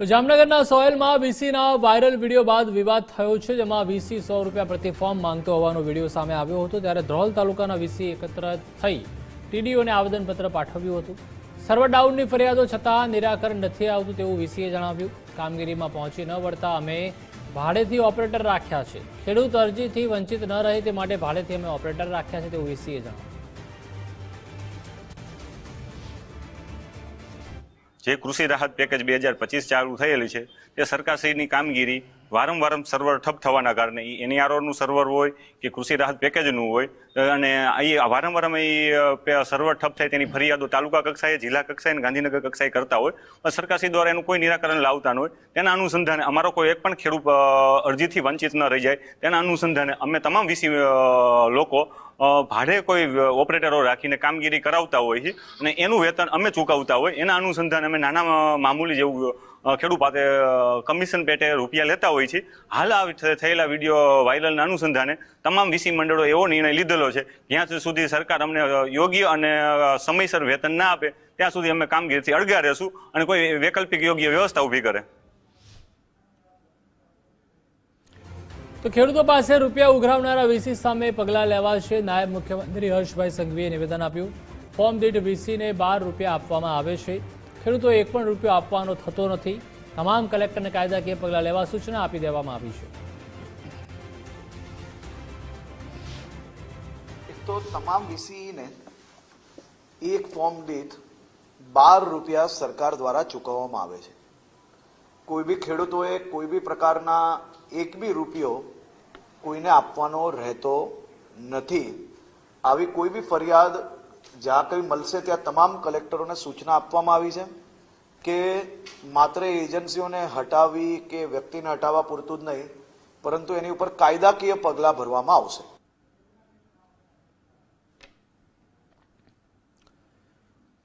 તો જામનગરના સોયલમાં વીસીના viral video બાદ વિવાદ થયો છે, જેમાં વીસી સો રૂપિયા પ્રતિ ફોર્મ માંગતો હોવાનો વીડિયો સામે આવ્યો હતો, ત્યારે ધ્રોલ તાલુકાના વીસી એકત્ર થઈ ટીડીઓને આવેદનપત્ર પાઠવ્યું હતું. સર્વર ડાઉનની ફરિયાદો છતાં નિરાકરણ નથી આવતું તેવું વીસીએ જણાવ્યું. કામગીરીમાં પહોંચી ન વળતા અમે ભાડેથી ઓપરેટર રાખ્યા છે. ખેડૂત અરજીથી વંચિત ન રહે તે માટે ભાડેથી અમે ઓપરેટર રાખ્યા છે તેવું વીસીએ જણાવ્યું. જે કૃષિ રાહત પેકેજ બે હજાર પચીસ ચાલુ થયેલી છે, તે સરકારશ્રીની કામગીરી વારંવાર સર્વર ઠપ થવાના કારણે ઈ એનઆરઓનું સર્વર હોય કે કૃષિ રાહત પેકેજનું હોય, અને અહીં વારંવાર અમે સર્વર ઠપ થાય તેની ફરિયાદો તાલુકા કક્ષાએ, જિલ્લા કક્ષાએ અને ગાંધીનગર કક્ષાએ કરતા હોય, પણ સરકારશ્રી દ્વારા એનું કોઈ નિરાકરણ લાવતા ન હોય, તેના અનુસંધાને અમારો કોઈ એક પણ ખેડૂત અરજીથી વંચિત ન રહી જાય, તેના અનુસંધાને અમે તમામ વીસી લોકો ભાડે કોઈ ઓપરેટરો રાખીને કામગીરી કરાવતા હોય છે અને એનું વેતન અમે ચૂકવતા હોય, એના અનુસંધાન અમે નાના મામૂલી જેવું ખેડૂત પાસે કમિશન પેટે રૂપિયા લેતા હોય છે. હાલ આ થયેલા વીડિયો વાયરલના અનુસંધાને તમામ વીસી મંડળો એવો નિર્ણય લીધેલો છે, જ્યાં સુધી સરકાર અમને યોગ્ય અને સમયસર વેતન ના આપે, ત્યાં સુધી અમે કામગીરીથી અળગા રહેશું અને કોઈ વૈકલ્પિક યોગ્ય વ્યવસ્થા ઊભી કરે. તો ખેડૂતો પાસે રૂપિયા ઉઘરાવનારા વીસી સામે પગલાં લેવાશે. નાયબ મુખ્યમંત્રી હર્ષભાઈ સંઘવીએ નિવેદન આપ્યું. ફોર્મ દીઠ વીસીને બાર રૂપિયા આપવામાં આવે છે. ખેડૂતો એક પણ રૂપિયો આપવાનો થતો નથી. તમામ કલેક્ટરને કાયદાકીય પગલાં લેવા સૂચના આપી દેવામાં આવી છે. તો તમામ વીસીને એક ફોર્મ દીઠ બાર રૂપિયા સરકાર દ્વારા ચૂકવવામાં આવે છે. કોઈ બી ખેડૂતોએ કોઈ બી પ્રકારના એક બી રૂપિયો કોઈને આપવાનો રહેતો નથી. આવી કોઈ બી ફરિયાદ જ્યાં કંઈ મળશે ત્યાં તમામ કલેક્ટરોને સૂચના આપવામાં આવી છે કે માત્ર એજન્સીઓને હટાવી કે વ્યક્તિને હટાવવા પૂરતું જ નહીં, પરંતુ એની ઉપર કાયદાકીય પગલાં ભરવામાં આવશે.